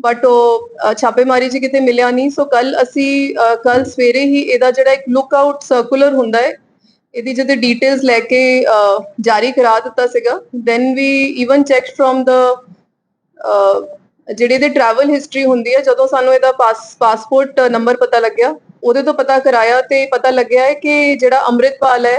But ਉਹ ਛਾਪੇਮਾਰੀ 'ਚ ਕਿਤੇ ਮਿਲਿਆ ਨਹੀਂ ਸੋ ਕੱਲ ਅਸੀਂ ਕੱਲ ਸਵੇਰੇ ਹੀ ਇਹਦਾ ਜਿਹੜਾ ਇੱਕ ਲੁੱਕ ਆਊਟ ਸਰਕੂਲਰ ਹੁੰਦਾ ਹੈ ਇਹਦੀ ਜਿਹਦੇ ਡਿਟੇਲਸ ਲੈ ਕੇ ਜਾਰੀ ਕਰਾ ਦਿੱਤਾ ਸੀਗਾ then we even checked from the ਜਿਹੜੇ ਦੇ ਟਰੈਵਲ ਹਿਸਟਰੀ ਹੁੰਦੀ ਹੈ ਜਦੋਂ ਸਾਨੂੰ ਇਹਦਾ ਪਾਸਪੋਰਟ ਨੰਬਰ ਪਤਾ ਲੱਗਿਆ ਉਹਦੇ ਤੋਂ ਪਤਾ ਕਰਾਇਆ ਤੇ ਪਤਾ ਲੱਗਿਆ ਹੈ ਕਿ ਜਿਹੜਾ ਅੰਮ੍ਰਿਤਪਾਲ ਹੈ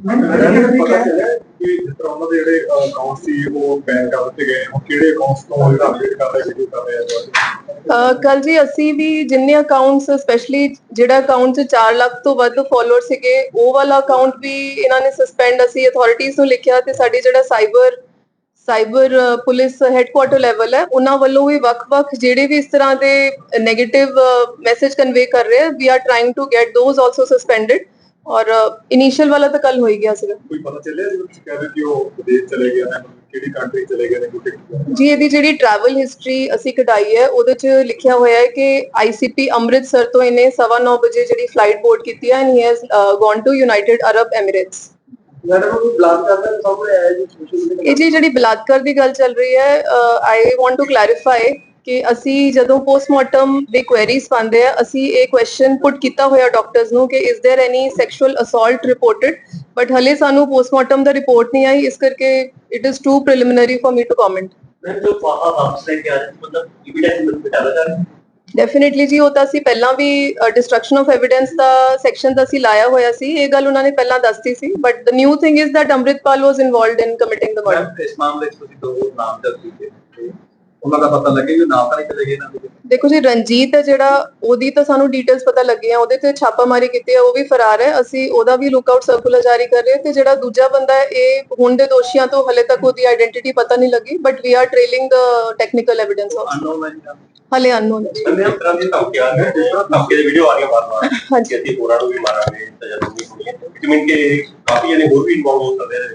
ਮੈਨੂੰ ਪਤਾ ਚੱਲਿਆ ਕਿ ਜਿਸ ਤਰ੍ਹਾਂ ਉਹਨਾਂ ਦੇ ਜਿਹੜੇ ਅਕਾਊਂਟ ਸੀ ਉਹ ਬੈਨ ਕਰ ਦਿੱਤੇ ਗਏ ਉਹ ਕਿਹੜੇ ਅਕਾਊਂਟਸ ਤੋਂ ਜਿਹੜਾ ਅਪਡੇਟ ਕਰ ਰਹੇ ਸੀ ਕਰ ਰਹੇ ਆ ਕੱਲ ਜੀ ਅਸੀਂ ਵੀ ਜਿੰਨੇ ਅਕਾਊਂਟਸ ਸਪੈਸ਼ਲੀ ਜਿਹੜਾ ਅਕਾਊਂਟ 'ਚ 4 ਲੱਖ ਤੋਂ ਵੱਧ ਫਾਲੋਅਰ ਸੀਗੇ ਉਹ ਵਾਲਾ ਅਕਾਊਂਟ ਵੀ ਇਹਨਾਂ ਨੇ ਸਸਪੈਂਡ ਅਸੀਂ ਅਥਾਰਟੀਜ਼ ਨੂੰ ਲਿਖਿਆ ਤੇ ਸਾਡੀ ਜਿਹੜਾ cyber cyber police headquarter level ਹੈ ਉਹਨਾਂ ਵੱਲੋਂ ਵੀ ਵੱਖ-ਵੱਖ ਜਿਹੜੇ ਵੀ ਇਸ ਤਰ੍ਹਾਂ ਦੇ ਨੈਗੇਟਿਵ ਮੈਸੇਜ ਕਨਵੇ ਕਰ ਰਹੇ ਆ we are trying to get those also suspended ਔਰ ਇਨੀਸ਼ੀਅਲ ਵਾਲਾ ਤਾਂ ਕੱਲ ਹੋ ਹੀ ਗਿਆ ਸੀਗਾ। ਕੋਈ ਪਤਾ ਚੱਲਿਆ ਜਿਵੇਂ ਤੁਸੀਂ ਕਹਿ ਰਹੇ ਕਿ ਉਹ ਵਿਦੇਸ਼ ਚਲੇ ਗਏ ਨੇ ਕਿਹੜੀ ਕੰਟਰੀ ਚਲੇ ਗਏ ਨੇ ਕੋਈ ਟਿਕਟ ਜੀ ਇਹਦੀ ਜਿਹੜੀ ਟਰੈਵਲ ਹਿਸਟਰੀ ਅਸੀਂ ਕਢਾਈ ਹੈ ਉਹਦੇ 'ਚ ਲਿਖਿਆ ਹੋਇਆ ਹੈ ਕਿ ਆਈਸੀਪੀ ਅੰਮ੍ਰਿਤਸਰ ਤੋਂ ਇਹਨੇ 9:30 ਵਜੇ ਜਿਹੜੀ ਫਲਾਈਟ ਬੋਰਡ ਕੀਤੀ ਹੈ and he has gone to United Arab Emirates madam ਉਹ ਬਲਾਕ ਕਰਦਾ ਸਾਹਮਣੇ ਆਇਆ ਜੀ ਸੋਸ਼ਲ ਮੀਡੀਆ ਇਹ ਜੀ ਜਿਹੜੀ ਬਲਾਤਕਾਰ ਦੀ ਗੱਲ ਚੱਲ ਰਹੀ ਹੈ ਆਈ ਵਾਂਟ ਟੂ ਕਲੈਰੀਫਾਈ ਕਿ ਅਸੀਂ ਜਦੋਂ ਪੋਸਟਮਾਰਟਮ ਦੇ ਕੁਐਰੀਜ਼ ਪਾਉਂਦੇ ਆ ਅਸੀਂ ਇਹ ਕੁਐਸਚਨ ਪੁੱਟ ਕੀਤਾ ਹੋਇਆ ਡਾਕਟਰਸ ਨੂੰ ਕਿ is there any sexual assault reported but ਹਲੇ ਸਾਨੂੰ ਪੋਸਟਮਾਰਟਮ ਦਾ ਰਿਪੋਰਟ ਨਹੀਂ ਆਈ ਇਸ ਕਰਕੇ it is too preliminary for me to comment ਮੈਂ ਜੋ ਬਾਹਰ ਆਪਸੇ ਕਿਹਾ ਮਤਲਬ ਇਵੀਡੈਂਸ ਬਤਾਵਾ ਜਾ ਡੈਫੀਨਿਟਲੀ ਜੀ ਉਹ ਤਾਂ ਅਸੀਂ ਪਹਿਲਾਂ ਵੀ ਡਿਸਟਰਕਸ਼ਨ ਆਫ ਐਵੀਡੈਂਸ ਦਾ ਸੈਕਸ਼ਨ ਦਾ ਅਸੀਂ ਲਾਇਆ ਹੋਇਆ ਸੀ ਇਹ ਗੱਲ ਉਹਨਾਂ ਨੇ ਪਹਿਲਾਂ ਦੱਸਤੀ ਸੀ but the new thing is that Amritpal was involved in committing the murder ਇਸ ਮਾਮਲੇ ਵਿੱਚ ਤੁਸੀਂ ਦੋ ਨਾਮ ਦੱਸ ਦਿੱਤੇ ਉਹਨਾਂ ਦਾ ਪਤਾ ਲੱਗੇ ਕਿ ਨਾਮ ਤਾਂ ਨਹੀਂ ਚਲੇ ਗਏ ਨਾ ਦੇਖੋ ਜੀ ਰਣਜੀਤ ਹੈ ਜਿਹੜਾ ਉਹਦੀ ਤਾਂ ਸਾਨੂੰ ਡੀਟੇਲਸ ਪਤਾ ਲੱਗੀਆਂ ਉਹਦੇ ਤੇ ਛਾਪਾਮਾਰੀ ਕੀਤੀ ਹੈ ਉਹ ਵੀ ਫਰਾਰ ਹੈ। ਅਸੀਂ ਉਹਦਾ ਵੀ ਲੁੱਕਆਊਟ ਸਰਕੂਲਰ ਜਾਰੀ ਕਰ ਰਹੇ ਹਾਂ ਤੇ ਜਿਹੜਾ ਦੂਜਾ ਬੰਦਾ ਹੈ ਇਹ ਹੁਣ ਦੇ ਦੋਸ਼ੀਆਂ ਤੋਂ ਹਲੇ ਤੱਕ ਉਹਦੀ ਆਇਡੈਂਟੀਟੀ ਪਤਾ ਨਹੀਂ ਲੱਗੀ but we are trailing the technical evidence unknown ਹੈ ਜੀ। ਹਲੇ ਅਨਨੋਨ ਹੈ ਇਸ ਤਰ੍ਹਾਂ ਦੀ ਧਮਕੀਆਂ ਨੇ ਜਿਸ ਤਰ੍ਹਾਂ ਧਮਕੀ ਦੀ ਵੀਡੀਓ ਆ ਰਹੀਆਂ ਬਾਰ-ਬਾਰ ਹਾਂਜੀ। ਅਸੀਂ ਹੋਰਾਂ ਨੂੰ ਵੀ ਮਾਰਾਂਗੇ ਤਾਂ ਜਦ ਵੀ ਹੋਣੀ ਵਿਟਾਮਿਨ ਕੇ ਕਾਫੀ ਜਣੇ ਹੋਰ ਵੀ ਇਨਵੋਲਵ ਹੋ ਸਕਦੇ ਨੇ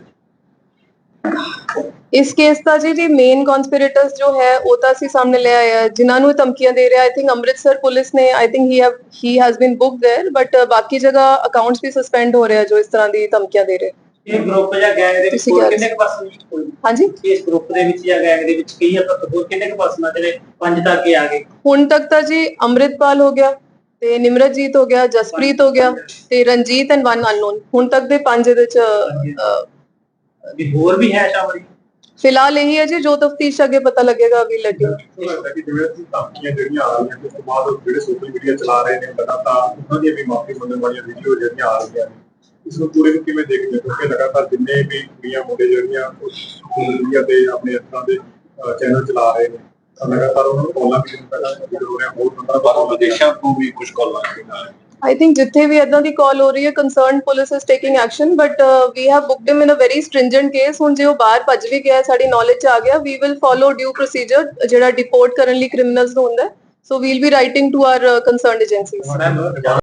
ਇਸ ਕੇਸ ਦਾ ਜੀ ਜੀ ਮੇਨ ਕਨਸਪੀਰੇਟਰਸ ਜੋ ਹੈ ਉਹ ਤਾਂ ਅਸੀਂ ਸਾਹਮਣੇ ਲੈ ਆਏ ਆ ਜਿਨ੍ਹਾਂ ਨੂੰ ਇਹ ਧਮਕੀਆਂ ਦੇ ਰਿਹਾ ਆਈ ਥਿੰਕ ਅੰਮ੍ਰਿਤਸਰ ਪੁਲਿਸ ਨੇ I think he have he has been booked there but ਬਾਕੀ ਜਗ੍ਹਾ ਅਕਾਊਂਟਸ ਵੀ ਸਸਪੈਂਡ ਹੋ ਰਹੇ ਆ ਜੋ ਇਸ ਤਰ੍ਹਾਂ ਦੀ ਧਮਕੀਆਂ ਦੇ ਰਹੇ ਇਹ ਗਰੁੱਪ ਜਾਂ ਗੈਂਗ ਦੇ ਵਿੱਚ ਤੁਸੀਂ ਹੋਰ ਕਿਹਾ ਕਿੰਨੇ ਕੁ ਪਰਸਨ ਕੋਈ ਹਾਂਜੀ ਇਸ ਗਰੁੱਪ ਦੇ ਵਿੱਚ ਜਾਂ ਗੈਂਗ ਦੇ ਵਿੱਚ ਕਈ ਆਪਾਂ ਹੋਰ ਕਿੰਨੇ ਕੁ ਪਰਸਨ ਆ ਜਿਹੜੇ ਪੰਜ ਤੱਕ ਹੀ ਆ ਗਏ ਹੁਣ ਤੱਕ ਤਾਂ ਜੀ ਅੰਮ੍ਰਿਤਪਾਲ ਹੋ ਗਿਆ ਤੇ ਨਿਮਰਤਜੀਤ ਹੋ ਗਿਆ ਜਸਪ੍ਰੀਤ ਹੋ ਗਿਆ ਤੇ ਰਣਜੀਤ ਐਂਡ ਵਨ ਅਨਨੋਨ ਹੁਣ ਤੱਕ ਦੇ ਪੰਜ ਇਹਦੇ ਚ ਅਹ, ਵੀ ਹੋਰ ਵੀ ਹੈ ਸ਼ਾਮਲ ਫਿਲਹਾਲ ਇਹੀ ਹੈ ਜੀ ਜੋ ਤਫਤੀਸ਼ ਅੱਗੇ ਪਤਾ ਲੱਗੇਗਾ ਵੀ ਲੱਗੇ। ਜਿਵੇਂ ਅਸੀਂ ਧਮਕੀਆਂ ਜਿਹੜੀਆਂ ਆ ਰਹੀਆਂ ਤੇ ਉਸ ਤੋਂ ਬਾਅਦ ਉਹ ਜਿਹੜੇ ਸੋਸ਼ਲ ਮੀਡੀਆ ਚਲਾ ਰਹੇ ਨੇ ਲਗਾਤਾਰ ਉਹਨਾਂ ਦੀਆਂ ਵੀ ਮਾਫੀ ਮੰਗਣ ਵਾਲੀਆਂ ਵੀਡੀਓ ਜਿਹੜੀਆਂ ਆ ਰਹੀਆਂ ਨੇ ਇਸ ਨੂੰ ਪੂਰੇ ਨੂੰ ਕਿਵੇਂ ਦੇਖਦੇ ਹੋ? ਕਿਉਂਕਿ ਲਗਾਤਾਰ ਜਿੰਨੇ ਵੀ ਕੁੜੀਆਂ ਮੁੰਡੇ ਜਿਹੜੀਆਂ ਸੋਸ਼ਲ ਮੀਡੀਆ ਤੇ ਆਪਣੇ ਇਸ ਤਰ੍ਹਾਂ ਦੇ ਚੈਨਲ ਚਲਾ ਰਹੇ ਨੇ ਤਾਂ ਲਗਾਤਾਰ ਉਹਨਾਂ ਨੂੰ ਕਾਲਾਂ ਵੀ ਜਿੰਨ ਪਹਿਲਾਂ ਜਿਹੜੇ ਹੋ ਰਿਹਾ ਹੋਰ ਬੰਦਾ ਬਾਹਰੋਂ ਵਿਦੇਸ਼ਾਂ ਤੋਂ ਵੀ ਕੁਝ ਕਾਲਾਂ ਆਈ ਥਿੰਕ ਜਿੱਥੇ ਵੀ ਇਦਾਂ ਦੀ ਕਾਲ ਹੋ ਰਹੀ ਹੈ concerned police is taking action but we have booked him in a very stringent case ਹੁਣ ਜੇ ਉਹ ਬਾਹਰ ਭੱਜ ਵੀ ਗਿਆ, ਸਾਡੀ ਨੌਲੇਜ ਚ ਆ ਗਿਆ we will follow due procedure ਜਿਹੜਾ ਡਿਪੋਰਟ ਕਰਨ ਲਈ ਕ੍ਰਿਮੀਨਲਸ ਨੂੰ ਹੁੰਦਾ so we'll be writing to our concerned agencies